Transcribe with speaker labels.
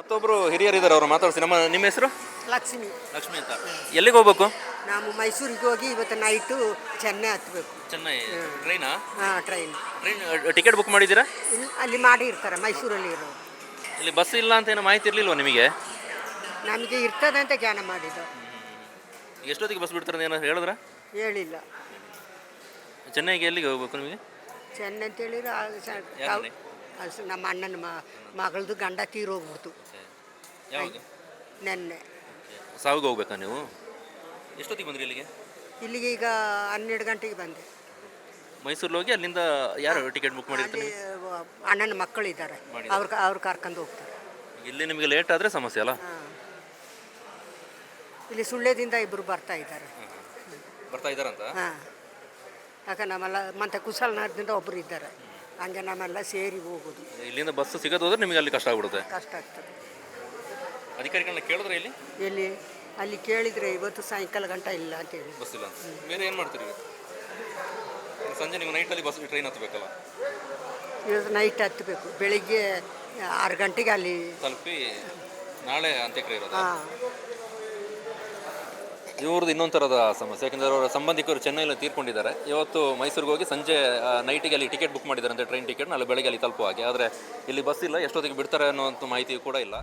Speaker 1: ಮತ್ತೊಬ್ರು ಹಿರಿಯರಿದ್ದಾರೆ ಅವರು ಮಾತಾಡ್ಸಿ. ನಮ್ಮ ನಿಮ್ಮ ಹೆಸರು?
Speaker 2: ಲಕ್ಷ್ಮಿ.
Speaker 1: ಲಕ್ಷ್ಮಿ ಅಂತ. ಎಲ್ಲಿಗೆ ಹೋಗ್ಬೇಕು?
Speaker 2: ನಾವು ಮೈಸೂರಿಗೆ ಹೋಗಿ ಇವತ್ತು ನೈಟು ಚೆನ್ನೈ ಹತ್ಬೇಕು.
Speaker 1: ಚೆನ್ನೈ. ಟ್ರೈನಾ
Speaker 2: ಹಾಂ ಟ್ರೈನ್
Speaker 1: ಟ್ರೈನ್ ಟಿಕೆಟ್ ಬುಕ್ ಮಾಡಿದ್ದೀರಾ?
Speaker 2: ಅಲ್ಲಿ ಅಲ್ಲಿ ಮಾಡಿರ್ತಾರೆ ಮೈಸೂರಲ್ಲಿ ಇರೋ
Speaker 1: ಇಲ್ಲಿ ಬಸ್ ಇಲ್ಲ ಅಂತ ಏನೋ ಮಾಹಿತಿ ಇರಲಿಲ್ವ ನಿಮಗೆ?
Speaker 2: ನಮಗೆ ಇರ್ತದೆ ಅಂತ ಜ್ಞಾನ ಮಾಡಿದ್ದು.
Speaker 1: ಎಷ್ಟೊತ್ತಿಗೆ ಬಸ್ ಬಿಡ್ತಾರೆ ಏನೋ ಹೇಳಿದ್ರ?
Speaker 2: ಹೇಳಿಲ್ಲ.
Speaker 1: ಚೆನ್ನೈಗೆ ಎಲ್ಲಿಗೆ ಹೋಗ್ಬೇಕು ನಿಮಗೆ?
Speaker 2: ಚೆನ್ನೈ ಅಂತ ಹೇಳಿದ್ರೆ ಆ ಸ- ನಮ್ಮ ಅಣ್ಣನ ಮ ಮಗಳದು ಗಂಡ ತೀರೋಗ್ಬಿಡ್ತು
Speaker 1: ಯಾವಾಗ?
Speaker 2: ನೆನ್ನೆ.
Speaker 1: ಸಾವಿಗೆ ಹೋಗ್ಬೇಕಾ ನೀವು? ಎಷ್ಟೊತ್ತಿಗೆ ಬಂದ್ರಿ ಇಲ್ಲಿಗೆ?
Speaker 2: ಇಲ್ಲಿಗೆ ಈಗ ಹನ್ನೆರಡು ಗಂಟೆಗೆ ಬಂದೆ.
Speaker 1: ಮೈಸೂರಲ್ಲಿ ಹೋಗಿ ಅಲ್ಲಿಂದ ಯಾರು ಟಿಕೆಟ್ ಬುಕ್ ಮಾಡಿರ್ತಾರೆ
Speaker 2: ಅಲ್ಲಿ ವ- ಅಣ್ಣನ ಮಕ್ಕಳಿದ್ದಾರೆ.
Speaker 1: ಇದ್ದಾರೆ
Speaker 2: ಅವ್ರು ಅವ್ರು ಕರ್ಕೊಂಡು ಹೋಗ್ತಾರೆ.
Speaker 1: ಇಲ್ಲಿ ನಿಮಗೆ ಲೇಟ್ ಆದರೆ ಸಮಸ್ಯೆ ಅಲ್ಲ?
Speaker 2: ಹಾಂ. ಇಲ್ಲಿ ಸುಳ್ಳ್ಯದಿಂದ ಇಬ್ಬರು ಬರ್ತಾ ಇದ್ದಾರೆ.
Speaker 1: ಬರ್ತಾ ಇದ್ದಾರಂತ?
Speaker 2: ಹಾಂ. ಯಾಕೆ ನಮ್ಮಲ್ಲ ಮತ್ತೆ ಕುಶಲನಗರದಿಂದ ಒಬ್ಬರು ಇದ್ದಾರೆ. ಹಂಗೆ ನಮ್ಮೆಲ್ಲ ಸೇರಿ ಹೋಗೋದು.
Speaker 1: ಇಲ್ಲಿಂದ ಬಸ್ ಸಿಗೋದಾದ್ರೆ ನಿಮಗೆ ಅಲ್ಲಿ ಕಷ್ಟ ಆಗ್ಬಿಡುತ್ತೆ?
Speaker 2: ಕಷ್ಟ ಆಗ್ತದೆ.
Speaker 1: ಅಧಿಕಾರಿಗಳನ್ನ ಕೇಳಿದ್ರೆ ಇಲ್ಲಿ
Speaker 2: ಎಲ್ಲಿ? ಅಲ್ಲಿ ಕೇಳಿದರೆ ಇವತ್ತು ಸಾಯಂಕಾಲ ಗಂಟ ಇಲ್ಲ ಅಂತ ಹೇಳಿ.
Speaker 1: ಬಸ್ ಇಲ್ಲ ಅಂತ. ಬೇರೆ ಏನು ಮಾಡ್ತೀರಿ ಸಂಜೆ ನೀವು ನೈಟಲ್ಲಿ ಬಸ್ ಟ್ರೈನ್ ಹತ್ತಬೇಕಲ್ಲ
Speaker 2: ಇವತ್ತು ನೈಟ್ ಹತ್ತಬೇಕು ಬೆಳಿಗ್ಗೆ ಆರು ಗಂಟೆಗೆ ಅಲ್ಲಿ
Speaker 1: ತಲುಪಿ ನಾಳೆ ಅಂತ್ಯಕ್ರಿಯೆ ಇರೋದು?
Speaker 2: ಹಾಂ.
Speaker 1: ಇವ್ರದ್ದು ಇನ್ನೊಂದು ಥರದ ಸಮಸ್ಯೆ. ಯಾಕಂದರೆ ಅವರ ಸಂಬಂಧಿಕರು ಚೆನ್ನೈಲಿ ತೀರ್ಕೊಂಡಿದ್ದಾರೆ. ಇವತ್ತು ಮೈಸೂರಿಗೆ ಹೋಗಿ ಸಂಜೆ ನೈಟಿಗೆ ಅಲ್ಲಿ ಟಿಕೆಟ್ ಬುಕ್ ಮಾಡಿದ್ದಾರೆ ಅಂದರೆ ಟ್ರೈನ್ ಟಿಕೆಟ್ ಅಲ್ಲಿ ಬೆಳಗ್ಗೆ ಅಲ್ಲಿ ತಲುಪುವ ಹಾಗೆ. ಆದರೆ ಇಲ್ಲಿ ಬಸ್ ಇಲ್ಲ, ಎಷ್ಟೊತ್ತಿಗೆ ಬಿಡ್ತಾರೆ ಅನ್ನೋಂಥ ಮಾಹಿತಿ ಕೂಡ ಇಲ್ಲ.